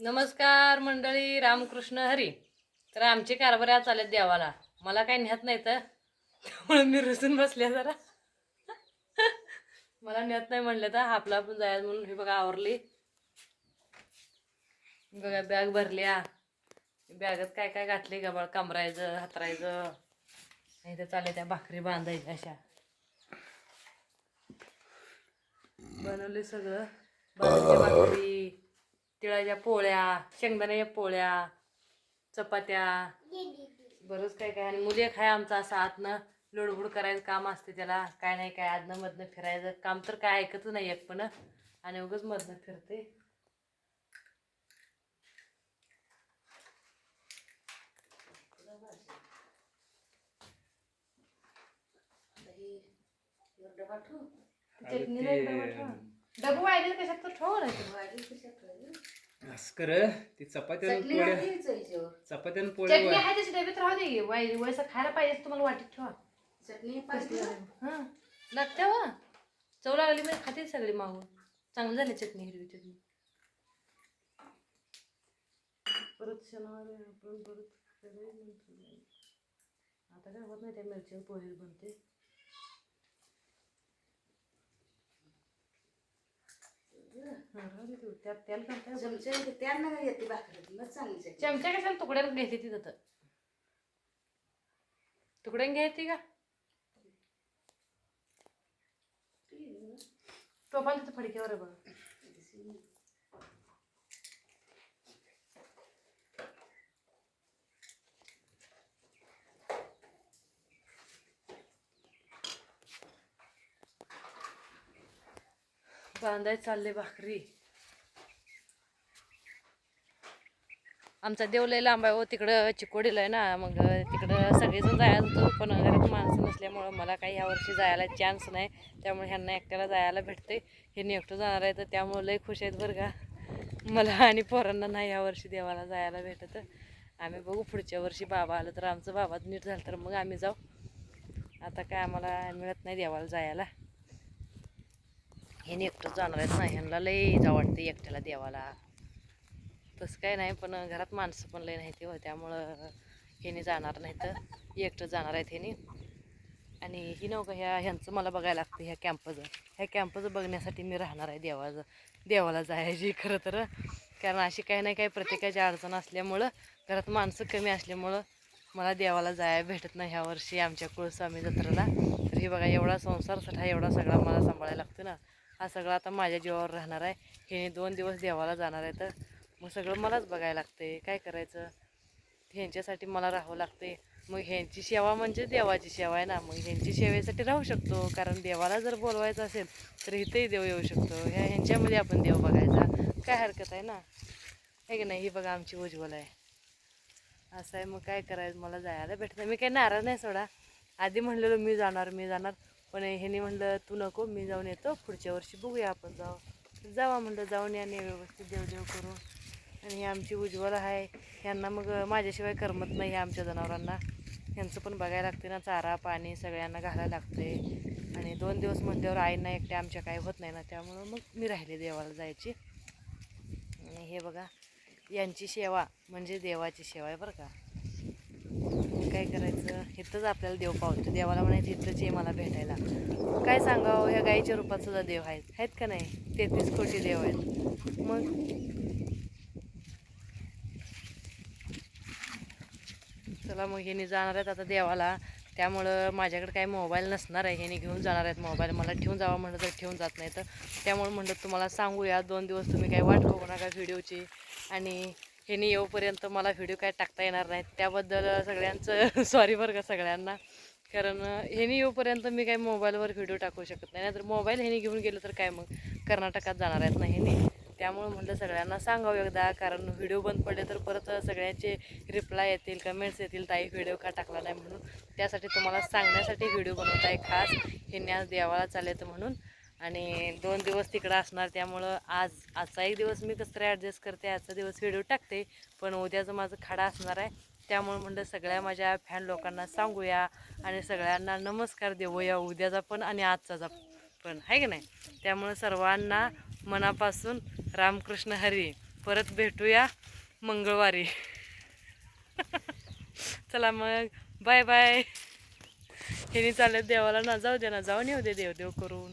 नमस्कार मंडळी रामकृष्ण हरी. तर आमचे कारभार आज चालेत देवाला. मला काही न्यात नाही तर. त्यामुळे मी रुसून बसले जरा. मला नेत नाही म्हणलं तर आपला पण जायचं म्हणून. हे बघा आवरली. बघा बॅग भरल्या. बॅगात काय काय घातले? गबाळ कमरायचं हातरायचं. नाही तर चालेल त्या भाकरी बांधायच्या अशा. बनवले सगळं. बाजरीच्या तिळाच्या पोळ्या शेंगदाण्याच्या पोळ्या चपात्या. बरंच काय काय. आणि मुली खाय आमचा असं आतनं लोडबुड करायचं काम असते त्याला. काय नाही काय आदनं मधनं फिरायचं. काम तर काय ऐकतच नाही एक पण. आणि उगच मधनं फिरते. डबा ठेवा. डबू वाढेल कशात तर ठेव नाही असं कर ती चपात्यानं पोळ्या चपात्यानं पोळ्या चटणी वा- आहे त्याची डबीत राहू दे वाय वयचं खायला पाहिजे तुम्हाला वाटीत ठेवा. चटणी हां. लागते वा चव लागली म्हणजे खाते सगळी मागून. चांगली झाली चटणी हिरवी चटणी. परत शनिवारी आपण परत. आता काय होत नाही त्या मिरच्या पोहे बनते हां, राहू दे तेवढं. त्यात तेल चमचे त्यांना येते चांगली चमचा कशाला तुकड्याला घ्यायची ती जातं तुकड्यान घ्यायची का? तो पण तिथं फडक्यावर आहे बघा. बांधाय चालले भाकरी. आमचा देवलय लांब आहे हो तिकडं चिकोडीला आहे ना मग तिकडं सगळेजण जायला होतो पण घरात माणसं नसल्यामुळं मला काही यावर्षी जायला चान्स नाही. त्यामुळे ह्यांना एकट्याला जायला भेटते हे एकटं जाणार आहे तर त्यामुळं लई खुश आहेत बरं का. मला आणि पोरांना नाही यावर्षी देवाला जायला भेटत. आम्ही बघू पुढच्या वर्षी बाबा आलं तर आमचं बाबा नीट झालं तर मग आम्ही जाऊ. आता काय आम्हाला मिळत नाही देवाला जायला. ह्याने एकटं जाणार आहेत ना ह्यांना लय जा वाटते एकट्याला देवाला. तसं काय नाही पण घरात माणसं पण लय नाही ते हो त्यामुळं ह्याने जाणार नाही तर एकटं जाणार आहेत ह्यानी आणि ही नव्हतं ह्या ह्यांचं मला बघायला लागतं ह्या कॅम्पचं ह्या कॅम्पचं बघण्यासाठी मी राहणार आहे देवाचं देवाला जायची खरं तर. कारण अशी काही नाही काही प्रत्येकाची अडचण असल्यामुळं घरात माणसं कमी असल्यामुळं मला देवाला जाया भेटत नाही ह्या वर्षी आमच्या कुळस्वामी जत्रेला. तर हे बघा एवढा संसार सठा एवढा सगळा मला सांभाळायला लागतो ना. हा सगळा आता माझ्या जीवावर राहणार आहे. हे दोन दिवस देवाला जाणार आहे तर मग सगळं मलाच बघायला लागते काय करायचं? ह्यांच्यासाठी मला राहावं लागते मग ह्यांची सेवा म्हणजे देवाची सेवा आहे ना. मग ह्यांची सेवेसाठी राहू शकतो. कारण देवाला जर बोलवायचं असेल तर इथंही देव येऊ शकतो. ह्या ह्यांच्यामध्ये आपण देव बघायचा. काय हरकत आहे ना? हे की नाही? ही बघा आमची उज्ज्वल आहे. असं आहे. मग काय करायचं? मला जायला भेटतं. मी काही नाराज नाही सोडा. आधी म्हणलेलो मी जाणार मी जाणार. पण ह्याने म्हणलं तू नको मी जाऊन येतो पुढच्या वर्षी बघूया आपण जाऊ जावा म्हणलं जाऊन या आणि व्यवस्थित देवदेव करून. आणि ही आमची उज्ज्वल आहे. ह्यांना मग माझ्याशिवाय करमत नाही आमच्या जनावरांना. ह्यांचं पण बघायला लागते ना चारा पाणी सगळ्यांना घालायला लागते आणि दोन दिवस म्हटल्यावर आईंना एकट्या आमच्या काही होत नाही ना त्यामुळं मग मी राहिले देवाला जायची. आणि हे बघा यांची सेवा म्हणजे देवाची सेवा आहे बरं का. काय करायचं? इथंच आपल्याला देव पावतो. देवाला म्हणायचं इथंच ये मला भेटायला. काय सांगावं? ह्या गाईच्या रूपात सुद्धा देव आहेत. आहेत का नाही? तेहतीस कोटी देव आहेत. मग? चला मग ह्यानी जाणार आहेत आता देवाला. त्यामुळं माझ्याकडे काही मोबाईल नसणार आहे. ह्यानी घेऊन जाणार आहेत मोबाईल. मला ठेवून जावा म्हणलं तर ठेवून जात नाही तर. त्यामुळे म्हणलं तुम्हाला सांगूया. दोन दिवस तुम्ही काही वाट बघू नका व्हिडिओची. आणि ह्यानी येऊपर्यंत मला व्हिडिओ काय टाकता येणार नाहीत. त्याबद्दल सगळ्यांचं सॉरी बरं का सगळ्यांना. कारण ह्यानी येऊपर्यंत मी काही मोबाईलवर व्हिडिओ टाकू शकत नाही. नाहीतर मोबाईल ह्यानी घेऊन गेलं तर काय मग? कर्नाटकात जाणार आहेत ना ह्यानी त्यामुळं म्हटलं सगळ्यांना सांगावं एकदा. कारण व्हिडिओ बंद पडले तर परत सगळ्यांचे रिप्लाय येतील कमेंट्स येतील ताई व्हिडिओ का टाकला नाही? म्हणून. त्यासाठी तुम्हाला सांगण्यासाठी व्हिडिओ बनवत आहे खास. ह्यांनी आज देवाला चालेल म्हणून. आणि दोन दिवस तिकडं असणार त्यामुळं आज आजचा एक दिवस मी कसं तरी ॲडजस्ट करते आजचा दिवस व्हिडिओ टाकते पण उद्याचं माझं खाडा असणार आहे. त्यामुळे म्हणलं सगळ्या माझ्या फॅन लोकांना सांगूया आणि सगळ्यांना नमस्कार देऊया उद्याचा पण आणि आजचा पण आहे की नाही? त्यामुळं सर्वांना मनापासून रामकृष्ण हरी परत भेटूया मंगळवारी. चला मग बाय बाय हेनी चालत देवाला ना जाऊ दे ना जाऊन येऊ दे देव देव करून.